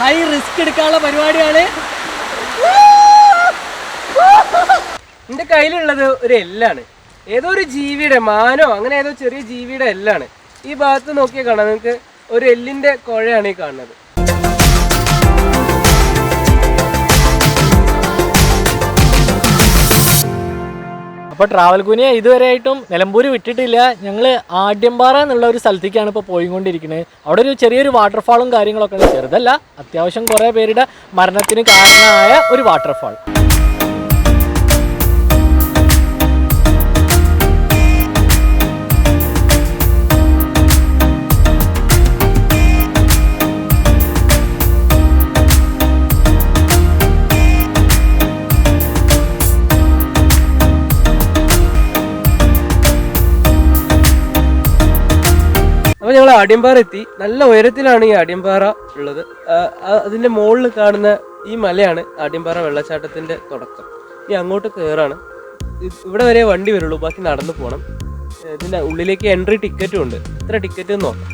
High risk എടുക്കാനുള്ള പരിപാടിയാണ്. എന്റെ കയ്യിലുള്ളത് ഒരു എല്ലാണ്. ഏതോ ഒരു ജീവിയുടെ മാനോ അങ്ങനെ ഏതോ ചെറിയ ജീവിയുടെ എല്ലാണ്. ഈ ഭാഗത്ത് നോക്കിയാൽ കാണാം. നിങ്ങൾക്ക് ഒരു എല്ലിന്റെ കുഴയാണ് ഈ കാണുന്നത്. അപ്പോൾ ട്രാവൽ കുനിയ ഇതുവരെയായിട്ടും നിലമ്പൂർ വിട്ടിട്ടില്ല. ഞങ്ങൾ ആഡ്യംപാറ എന്നുള്ള ഒരു സ്ഥലത്തേക്കാണ് ഇപ്പോൾ പോയിക്കൊണ്ടിരിക്കുന്നത് അവിടെ ഒരു ചെറിയൊരു വാട്ടർഫാളും കാര്യങ്ങളൊക്കെ ചെറുതല്ല അത്യാവശ്യം കുറേ പേരുടെ മരണത്തിന് കാരണമായ ഒരു വാട്ടർഫാൾ അപ്പോൾ എത്തി നല്ല ഉയരത്തിലാണ് ഈ ആട്യമ്പാറ ഉള്ളത്. അതിന്റെ മുകളിൽ കാണുന്ന ഈ മലയാണ് ആട്യമ്പാറ വെള്ളച്ചാട്ടത്തിന്റെ തുടക്കം. ഇനി അങ്ങോട്ട് കയറാണ് ഇവിടെ വരെ വണ്ടി വരുള്ളൂ. ബാക്കി നടന്നു പോകണം ഇതിന്റെ ഉള്ളിലേക്ക് എൻട്രി ടിക്കറ്റും ഉണ്ട്. എത്ര ടിക്കറ്റ് എന്ന് നോക്കാം.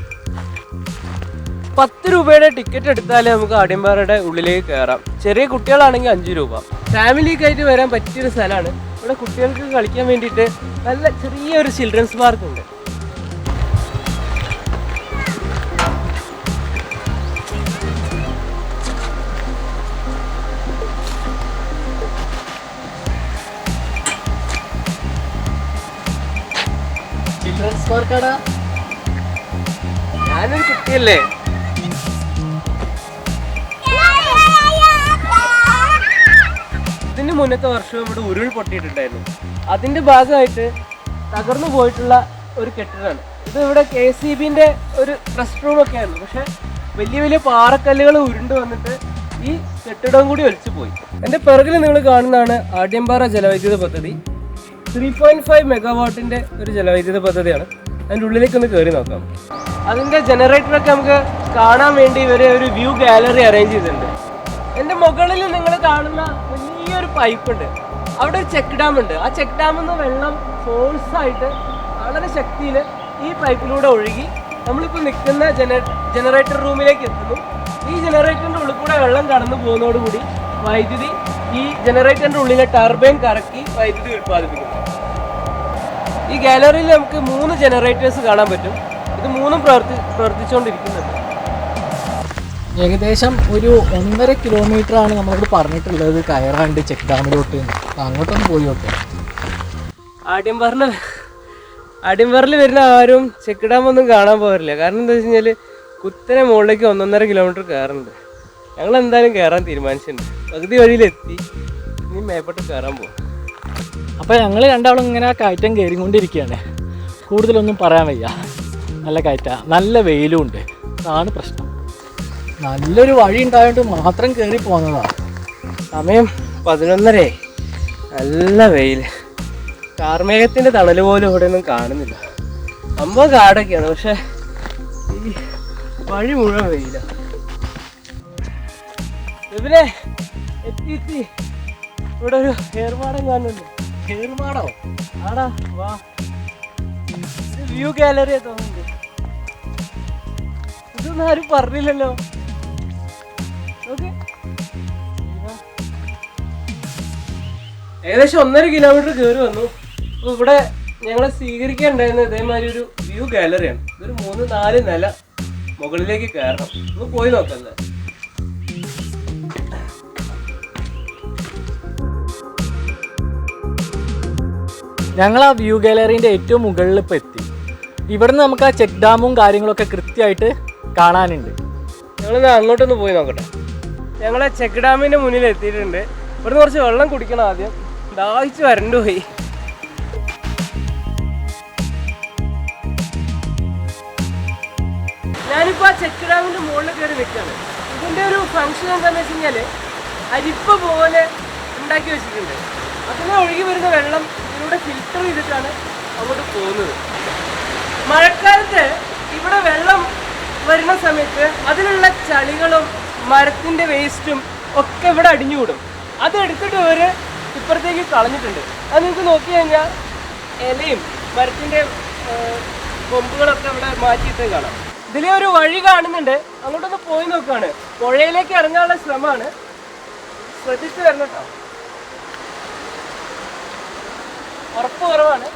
പത്ത് രൂപയുടെ ടിക്കറ്റ് എടുത്താലേ നമുക്ക് ആട്യമ്പാറയുടെ ഉള്ളിലേക്ക് കയറാം ചെറിയ കുട്ടികളാണെങ്കിൽ അഞ്ച് രൂപ. ഫാമിലിക്കായിട്ട് വരാൻ പറ്റിയൊരു സ്ഥലമാണ്. ഇവിടെ കുട്ടികൾക്ക് കളിക്കാൻ വേണ്ടിയിട്ട് നല്ല ചെറിയൊരു ചിൽഡ്രൻസ് പാർക്ക് ഉണ്ട്. ഞാനൊരു കുട്ടിയല്ലേ? ഇതിന് മുന്നത്തെ വർഷം ഇവിടെ ഉരുൾ പൊട്ടിയിട്ടുണ്ടായിരുന്നു. അതിന്റെ ഭാഗമായിട്ട് തകർന്നു പോയിട്ടുള്ള ഒരു കെട്ടിടമാണ്. ഇത് ഇവിടെ കെ സി ബിന്റെ ഒരു റെസ്റ്റ് റൂം ഒക്കെ ആയിരുന്നു. പക്ഷെ വലിയ വലിയ പാറക്കല്ലുകൾ ഉരുണ്ട് വന്നിട്ട് ഈ കെട്ടിടവും കൂടി ഒലിച്ചു പോയി എന്റെ പിറകിൽ നിങ്ങൾ കാണുന്നതാണ് ആട്യമ്പാറ ജലവൈദ്യുത പദ്ധതി. ത്രീ പോയിന്റ് ഫൈവ് മെഗാവാട്ടിന്റെ ഒരു ജലവൈദ്യുത പദ്ധതിയാണ്. അതിന്റെ ഉള്ളിലേക്ക് ഒന്ന് കയറി നോക്കാം. അതിന്റെ ജനറേറ്ററൊക്കെ നമുക്ക് കാണാൻ വേണ്ടി ഇവർ ഒരു വ്യൂ ഗാലറി അറേഞ്ച് ചെയ്തിട്ടുണ്ട്. എന്റെ മുകളിൽ നിങ്ങൾ കാണുന്ന വലിയൊരു പൈപ്പ് ഉണ്ട്. അവിടെ ഒരു ചെക്ക് ഡാം ഉണ്ട്. ആ ചെക്ക് ഡാമിൽ നിന്ന് വെള്ളം ഫോഴ്സ് ആയിട്ട് വളരെ ശക്തിയിൽ ഈ പൈപ്പിലൂടെ ഒഴുകി നമ്മളിപ്പോൾ നിൽക്കുന്ന ജന ജനറേറ്റർ റൂമിലേക്ക് എത്തുന്നു. ഈ ജനറേറ്ററിന്റെ ഉള്ളിൽ കൂടെ വെള്ളം കടന്നു പോകുന്നതോടുകൂടി വൈദ്യുതി ഈ ജനറേറ്ററിന്റെ ഉള്ളിലെ ടർബൈൻ കറക്കി വൈദ്യുതി ഉത്പാദിപ്പിക്കുന്നു ഈ ഗാലറിയിൽ നമുക്ക് മൂന്ന് ജനറേറ്റേഴ്സ് കാണാൻ പറ്റും. ഇത് മൂന്നും പ്രവർത്തി പ്രവർത്തിച്ചുകൊണ്ടിരിക്കുന്നുണ്ട് ഏകദേശം ഒരു ഒന്നര കിലോമീറ്റർ ആണ് നമ്മളോട് പറഞ്ഞിട്ടുള്ളത്. കയറാണ്ട് ചെക്ക് ഡാമിലോട്ട് അങ്ങോട്ടും അങ്ങോട്ടൊന്ന് പോയി നോക്കാം. ആട്യംപാറിന് ആട്യംപാറിൽ വരുന്ന ആരും ചെക്ക് ഡാം ഒന്നും കാണാൻ പോകാറില്ല. കാരണം എന്താ വെച്ച് കഴിഞ്ഞാൽ കുത്തനെ മുകളിലേക്ക് ഒന്നൊന്നര കിലോമീറ്റർ കയറുന്നുണ്ട്. ഞങ്ങൾ എന്തായാലും കയറാൻ തീരുമാനിച്ചിട്ടുണ്ട്. പകുതി വഴിയിലെത്തി. ഇനി മേപ്പോട്ട് കയറാൻ പോകും അപ്പോൾ ഞങ്ങൾ രണ്ടാളും ഇങ്ങനെ കയറ്റം കയറിക്കൊണ്ടിരിക്കുകയാണ്. കൂടുതലൊന്നും പറയാൻ വയ്യ. നല്ല കയറ്റ. നല്ല വെയിലും ഉണ്ട്. അതാണ് പ്രശ്നം. നല്ലൊരു വഴി ഉണ്ടായതുകൊണ്ട് മാത്രം കയറി പോകുന്നതാണ് സമയം പതിനൊന്നര നല്ല വെയിൽ കാർമേഘത്തിന്റെ തണൽ പോലും ഇവിടെ ഒന്നും കാണുന്നില്ല. അമ്പ കാടൊക്കെയാണ് പക്ഷെ ഈ വഴി മുഴുവൻ വെയില. ഇതിനെ എത്തി എത്തി ഇവിടെ ഒരു ഏർമാടം കാണുന്നുണ്ട്. കയറുമാടോ? ആടാ വാ. വ്യൂ ഗാലറി തോന്നുന്നുണ്ട്. ഇതൊന്നും ആരും പറഞ്ഞില്ലല്ലോ. ഓക്കെ ഏകദേശം ഒന്നര കിലോമീറ്റർ കയറി വന്നു. അപ്പൊ ഇവിടെ ഞങ്ങളെ സ്വീകരിക്കാനുണ്ടായിരുന്ന ഇതേമാതിരി ഒരു വ്യൂ ഗാലറിയാണ് ഇതൊരു മൂന്ന് നാല് നില മുകളിലേക്ക് കയറണം. ഒന്ന് പോയി നോക്കല്ലേ ഞങ്ങൾ ആ വ്യൂ ഗാലറീന്റെ ഏറ്റവും മുകളിൽ ഇപ്പോൾ എത്തി. ഇവിടുന്ന് നമുക്ക് ആ ചെക്ക് ഡാമും കാര്യങ്ങളൊക്കെ കൃത്യമായിട്ട് കാണാനുണ്ട്. ഞങ്ങളൊന്ന് അങ്ങോട്ടൊന്ന് പോയി നോക്കട്ടെ. ഞങ്ങൾ ആ ചെക്ക് ഡാമിന്റെ മുന്നിൽ എത്തിയിട്ടുണ്ട്. ഇവിടുന്ന് കുറച്ച് വെള്ളം കുടിക്കണം ആദ്യം. ദാഹിച്ച് വരണ്ടു പോയി. ഞാനിപ്പോൾ ആ ചെക്ക് ഡാമിന്റെ മുകളിൽ കയറി നിൽക്കുകയാണ്. ഇതിന്റെ ഒരു ഫംഗ്ഷൻ എന്താണെന്ന് വെച്ച് കഴിഞ്ഞാൽ അരിപ്പ പോലെ ഉണ്ടാക്കി വെച്ചിട്ടുണ്ട്. അതിനെ ഒഴുകി വരുന്ന വെള്ളം ഇതിലൂടെ ഫിൽട്ടർ ചെയ്തിട്ടാണ് അങ്ങോട്ട് പോകുന്നത്. മഴക്കാലത്ത് ഇവിടെ വെള്ളം വരുന്ന സമയത്ത് അതിലുള്ള ചളികളും മരത്തിന്റെ വേസ്റ്റും ഒക്കെ ഇവിടെ അടിഞ്ഞുകൂടും. അതെടുത്തിട്ട് അവർ ഇപ്പുറത്തേക്ക് കളഞ്ഞിട്ടുണ്ട്. അത് നിങ്ങൾക്ക് നോക്കി കഴിഞ്ഞാൽ ഇലയും മരത്തിന്റെ കൊമ്പുകളൊക്കെ ഇവിടെ മാറ്റിയിട്ട് കാണാം. ഇതിലെ ഒരു വഴി കാണുന്നുണ്ട്. അങ്ങോട്ടൊന്ന് പോയി നോക്കുകയാണ് പുഴയിലേക്ക് ഇറങ്ങാനുള്ള ശ്രമമാണ്. ശ്രദ്ധിച്ചു വരണം കേട്ടോ. ഉറപ്പ് കുറവാണ്.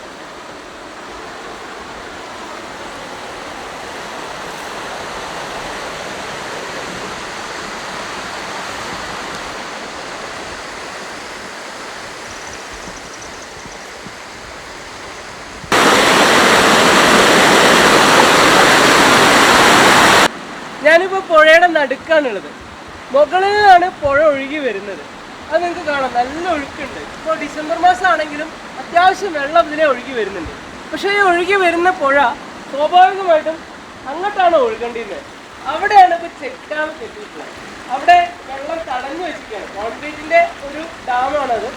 ഞാനിപ്പോ പുഴയുടെ നടുക്കാണുള്ളത്. മുകളിൽ നിന്നാണ് പുഴ ഒഴുകി വരുന്നത്. അത് നിങ്ങൾക്ക് കാണാം. നല്ല ഒഴുക്കുണ്ട്. ഇപ്പോൾ ഡിസംബർ മാസം ആണെങ്കിലും അത്യാവശ്യം വെള്ളം ഇതിലെ ഒഴുകി വരുന്നുണ്ട്. പക്ഷേ ഈ ഒഴുകി വരുന്ന പുഴ സ്വാഭാവികമായിട്ടും അങ്ങോട്ടാണ് ഒഴുകേണ്ടിയിരുന്നത്. അവിടെയാണ് ഇപ്പോൾ ചെക്ക് ഡാം കെട്ടിയിട്ടുള്ളത്. അവിടെ വെള്ളം തടഞ്ഞു വെച്ചിരിക്കുകയാണ്. കോൺക്രീറ്റിന്റെ ഒരു ഡാമാണത്.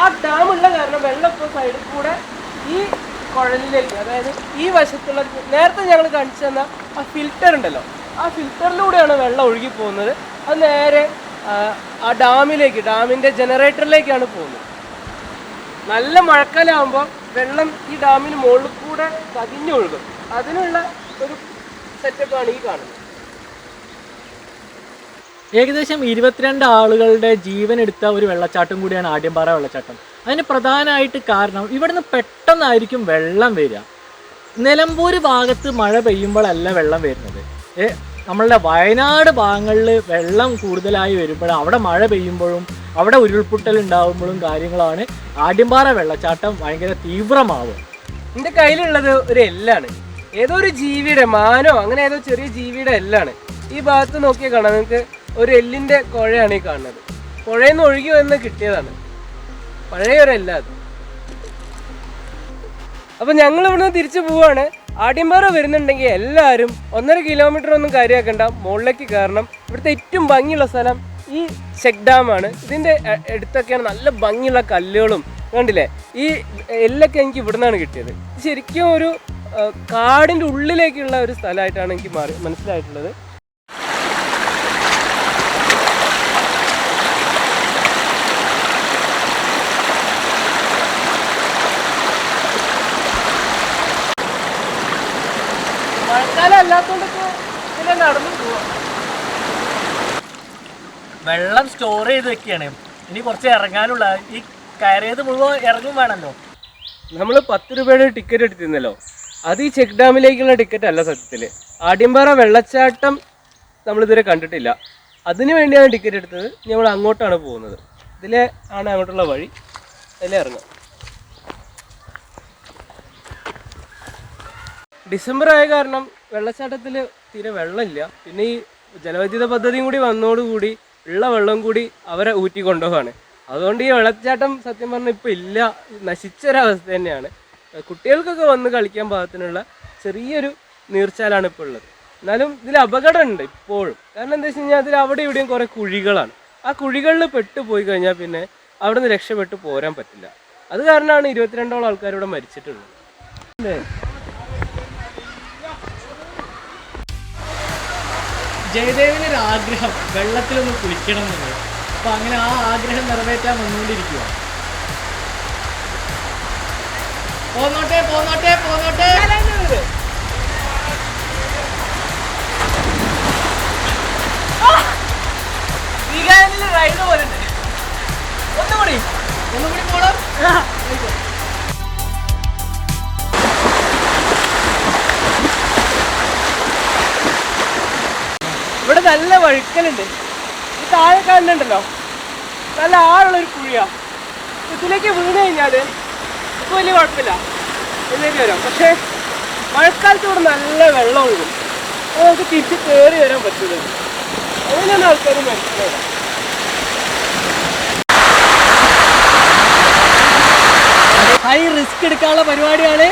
ആ ഡാം ഉള്ള കാരണം വെള്ളം ഇപ്പോൾ സൈഡിൽ കൂടെ ഈ കുഴലിലേക്ക് അതായത് ഈ വശത്തുള്ള നേരത്തെ ഞങ്ങൾ കാണിച്ചു തന്ന ആ ഫിൽറ്റർ ഉണ്ടല്ലോ. ആ ഫിൽറ്ററിലൂടെയാണ് വെള്ളം ഒഴുകി പോകുന്നത്. അത് നേരെ ആ, ഡാമിലേക്ക് ഡാമിന്റെ ജനറേറ്ററിലേക്കാണ് പോകുന്നത്. നല്ല മഴക്കാലാകുമ്പോൾ വെള്ളം ഈ ഡാമിന് മുകളിൽ കൂടെ കതിഞ്ഞൊഴുകും അതിനുള്ള ഒരു സെറ്റപ്പാണ് ഈ കാണുന്നത്. ഏകദേശം ഇരുപത്തിരണ്ട് ആളുകളുടെ ജീവൻ എടുത്ത ഒരു വെള്ളച്ചാട്ടം കൂടിയാണ് ആദ്യംപാറ വെള്ളച്ചാട്ടം. അതിന് പ്രധാനമായിട്ട് കാരണം ഇവിടുന്ന് പെട്ടെന്നായിരിക്കും വെള്ളം വരിക. നിലമ്പൂർ ഭാഗത്ത് മഴ പെയ്യുമ്പോഴല്ല വെള്ളം വരുന്നത്. നമ്മളുടെ വയനാട് ഭാഗങ്ങളിൽ വെള്ളം കൂടുതലായി വരുമ്പോഴും അവിടെ മഴ പെയ്യുമ്പോഴും അവിടെ ഉരുൾപൊട്ടൽ ഉണ്ടാകുമ്പോഴും കാര്യങ്ങളാണ്. ആദ്യംപാറ വെള്ളച്ചാട്ടം ഭയങ്കര തീവ്രമാവും. എന്റെ കയ്യിലുള്ളത് ഒരു എല്ലാണ് ഏതോ ഒരു ജീവിയുടെ മാനോ അങ്ങനെ ഏതോ ചെറിയ ജീവിയുടെ എല്ലാണ് ഈ ഭാഗത്ത് നോക്കിയാൽ കാണാം. നിങ്ങൾക്ക് ഒരു എല്ലിന്റെ കുഴയാണ് ഈ കാണുന്നത്. പുഴയിൽ നിന്ന് ഒഴുകി വന്ന് കിട്ടിയതാണ്. പഴയ ഒരു എല്ലാ അത്. അപ്പം ഞങ്ങൾ ഇവിടുന്ന് തിരിച്ചു പോവാണ്. ആദ്യംപാറ വരുന്നുണ്ടെങ്കിൽ എല്ലാവരും ഒന്നര കിലോമീറ്റർ ഒന്നും കാര്യമാക്കണ്ട. മുകളിലേക്ക് കയറണം. ഇവിടുത്തെ ഏറ്റവും ഭംഗിയുള്ള സ്ഥലം ഈ ചെക്ക് ഡാമാണ് ഇതിന്റെ അടുത്തൊക്കെയാണ് നല്ല ഭംഗിയുള്ള കല്ലുകളും. കണ്ടില്ലേ? ഈ എല്ലൊക്കെ എനിക്ക് ഇവിടെ നിന്നാണ് കിട്ടിയത് ശരിക്കും ഒരു കാടിന്റെ ഉള്ളിലേക്കുള്ള ഒരു സ്ഥലമായിട്ടാണ് എനിക്ക് മാറി മനസ്സിലായിട്ടുള്ളത്. നടന്നു പോവാം. വെള്ളം സ്റ്റോർ ചെയ്ത് വെക്കുകയാണ്. ഇനി കുറച്ച് ഇറങ്ങാനുള്ള ഈ കയറിയത് മുഴുവൻ ഇറങ്ങും വേണമല്ലോ. നമ്മൾ പത്ത് രൂപയുടെ ടിക്കറ്റ് എടുത്തിരുന്നല്ലോ. അത് ഈ ചെക്ക് ഡാമിലേക്കുള്ള ടിക്കറ്റ് അല്ല സത്യത്തിൽ ആടിയമ്പാറ വെള്ളച്ചാട്ടം നമ്മളിതുവരെ കണ്ടിട്ടില്ല. അതിനു വേണ്ടിയാണ് ടിക്കറ്റ് എടുത്തത്. നമ്മൾ അങ്ങോട്ടാണ് പോകുന്നത്. ഇതിലെ ആണ് അങ്ങോട്ടുള്ള വഴി. അതിലെ ഇറങ്ങാം. ഡിസംബർ ആയ കാരണം വെള്ളച്ചാട്ടത്തിൽ തീരെ വെള്ളമില്ല. പിന്നെ ഈ ജലവൈദ്യുത പദ്ധതിയും കൂടി വന്നതോടുകൂടി ഉള്ള വെള്ളം കൂടി അവരെ ഊറ്റി കൊണ്ടുപോവാണ് അതുകൊണ്ട് ഈ വെള്ളച്ചാട്ടം സത്യം പറഞ്ഞാൽ ഇപ്പോൾ ഇല്ല. നശിച്ചൊരവസ്ഥ തന്നെയാണ്. കുട്ടികൾക്കൊക്കെ വന്ന് കളിക്കാൻ പാകത്തിനുള്ള ചെറിയൊരു നീർച്ചാലാണ് ഇപ്പോൾ ഉള്ളത്. എന്നാലും ഇതിൽ അപകടമുണ്ട് ഇപ്പോഴും. കാരണം എന്താ വെച്ച് കഴിഞ്ഞാൽ അതിൽ അവിടെ ഇവിടെയും കുറേ കുഴികളാണ്. ആ കുഴികളിൽ പെട്ടുപോയി കഴിഞ്ഞാൽ പിന്നെ അവിടെ നിന്ന് രക്ഷപ്പെട്ട് പോരാൻ പറ്റില്ല. അത് കാരണമാണ് ഇരുപത്തിരണ്ടോളം ആൾക്കാർ ഇവിടെ മരിച്ചിട്ടുള്ളത്. ജയദേവിന് ഒരു ആഗ്രഹം വെള്ളത്തിലൊന്ന് കുളിക്കണം എന്നുള്ളത്. അപ്പൊ അങ്ങനെ ആ ആഗ്രഹം നിറവേറ്റാൻ വന്നുകൊണ്ടിരിക്കുക പോന്നോട്ടെ പോന്നോട്ടെ പോന്നോട്ടെ. റൈഡ് പോലെ ഒന്നുകൂടി. ഒന്നുകൂടി പോണം. ഇവിടെ നല്ല വഴുക്കലുണ്ട്. ഈ താഴെ കാണുന്നുണ്ടല്ലോ നല്ല ആളുള്ള ഒരു കുഴിയാ. ഇതിലേക്ക് വീണ് കഴിഞ്ഞാൽ ഇപ്പൊ വലിയ കുഴപ്പമില്ല. ഇതിലേക്ക് വരാം. പക്ഷേ മഴക്കാലത്ത് ഇവിടെ നല്ല വെള്ളം ഒഴുകും. അപ്പോൾ നമുക്ക് തിരിച്ച് കയറി വരാൻ പറ്റില്ല അങ്ങനെയാണ് ആൾക്കാർ മനസ്സിലാവുക ഹൈ റിസ്ക് എടുക്കാനുള്ള പരിപാടിയാണ്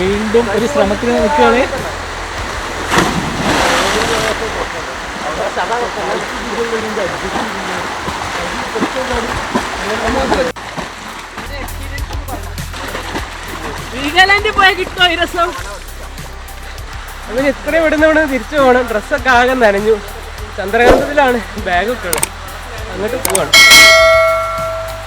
വീണ്ടും ഒരു ശ്രമത്തിന് നിൽക്കുകയാണ്. വീഗാലാൻഡിൽ പോയാൽ കിട്ടുമോ ഈ രസം? ഇവിടെ തിരിച്ചു പോകണം. ഡ്രസ്സൊക്കെ ആകെ നനഞ്ഞു. ചന്ദ്രകാന്തത്തിലാണ് ബാഗൊക്കെ ഉള്ളത്. അങ്ങോട്ട് പോവാണ്.